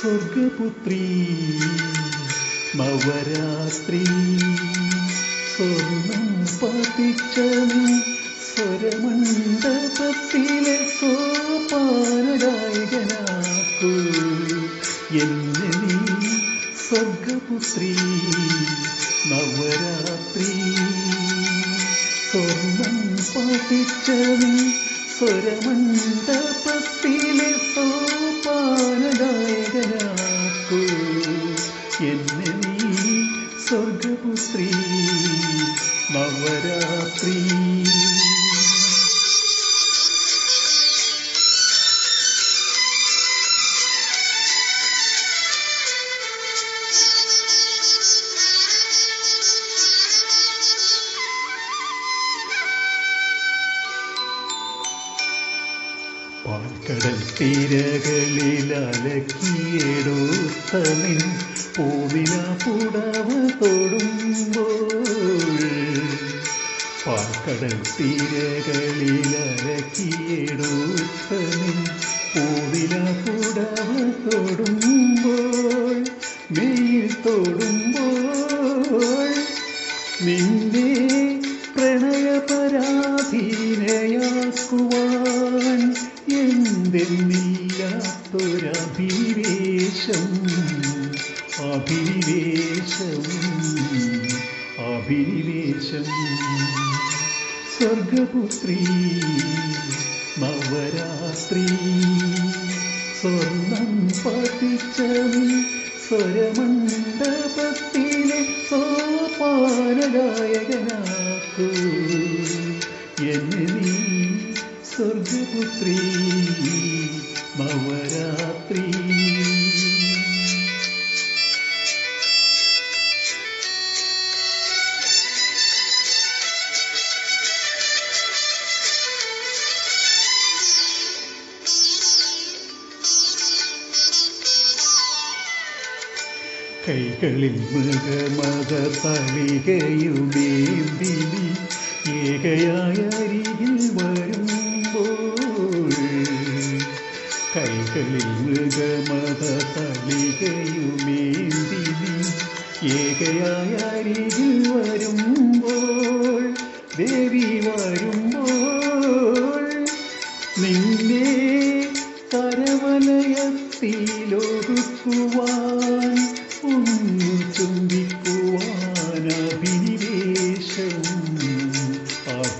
സ്വർഗപുത്രി നവരാത്രി സ്വർണം പതിച്ച സ്വരമണ്ഡപത്തിലെ സോപാനഗായകനാക്കൂ എന്നെ നീ സ്വർഗപുത്രി നവരാത്രി സ്വർണം പതിച്ച സ്വരമണ്ഡപത്തിലെ സോപാനഗായകനാക്കൂ നവരാത്രി. പാൽക്കടൽ തീരകളിൽ അലക്കിയെടുത്തമിൻ പൂവില പുടവ തൊടുമ്പോൾ പാൽക്കടൽ തീരകളിൽ അലക്കിയെടുത്തമിൻ പൂവില പുടവ തൊടുമ്പോൾ നിന്നെ പ്രണയപരാധീനയാക്കുവാൻ എന്തെന്നില്ലാത്തൊരഭിവേശം അഭിവേശം അഭിനിവേശം. സ്വർഗപുത്രി നവരാത്രി. സ്വർണം പതിച്ച സ്വരമണ്ഡപത്തിലെ സോപാനഗായകനാക്കൂ. എന്നെ നീ കൈകളിൽ മൃഗമത തളികയുമേന്തി ഏകയായ അരികിൽ വരുമ്പോൾ കൈകളിൽ മൃഗമത തളികയുമേന്തി ഏകയായ അരികിൽ വരുമ്പോൾ ദേവി വരുമ്പോൾ നിന്നെ കരവലയത്തിലൊതുക്കുവാൻ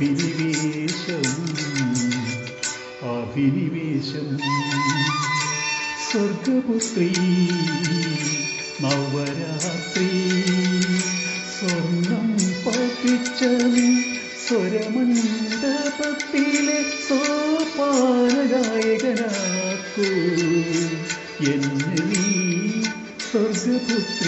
അഭിനിവേശം അഭിനിവേശം. സ്വർഗപുത്രി നവരാത്രി സ്വർണം പതിച്ച സ്വരമണ്ഡപത്തിലെ സോപാനഗായകനാക്കൂ. എന്നെ നീ സ്വർഗപുത്രി